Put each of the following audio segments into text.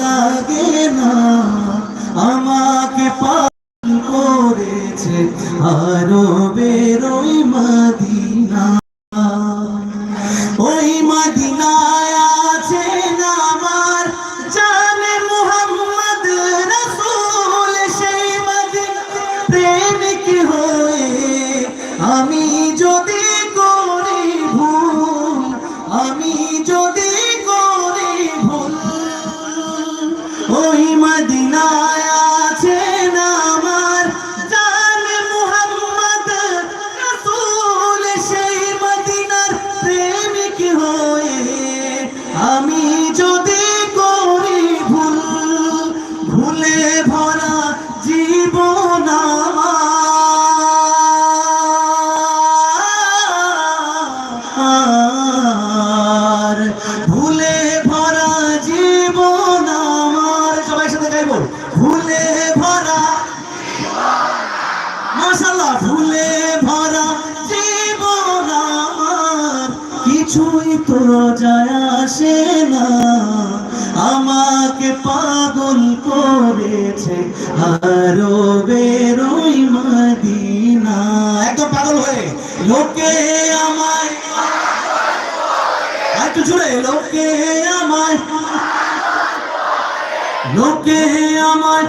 লাগে না, আমাকে পান করেছে আরও বেরোই মদিনা। ওই মদিনায় আছেন আমার জানে মুহাম্মদ রসুল, সেই মদিনা প্রেমিক হয়ে আমি যদি করি ভুল, আমি যদি করি আমি যদি ভুল ভুলে ভরা ভুলে ভরা। মাশাল্লাহ ভুলে ভরা, জীবন আমার। কিছুই তো যায় আসে না। আমাকে পাগল করেছে আরও বেরোই মদিনা। একদম পাগল হয়ে লোকে আমায় একটু জুড়ে লোকে আমায় লোকে আমায়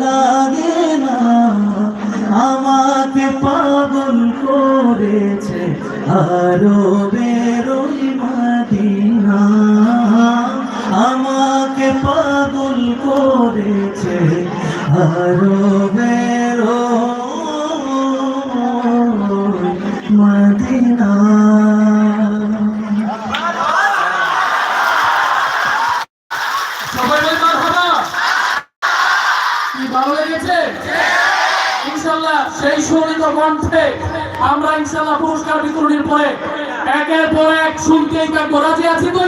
লাগে না, আমাকে পাগল করেছে আরও বেরোই মদিনা। আমাকে পাগল করেছে আরও বেরো মদিনা। সবাই ভালো লেগেছে? ইনশাল্লাহ সেই সুরিত কণ্ঠে আমরা ইনশাল্লাহ পুরস্কার বিতরণের পরে একের পর এক শুনতেই থাকব। রাজি আছি তো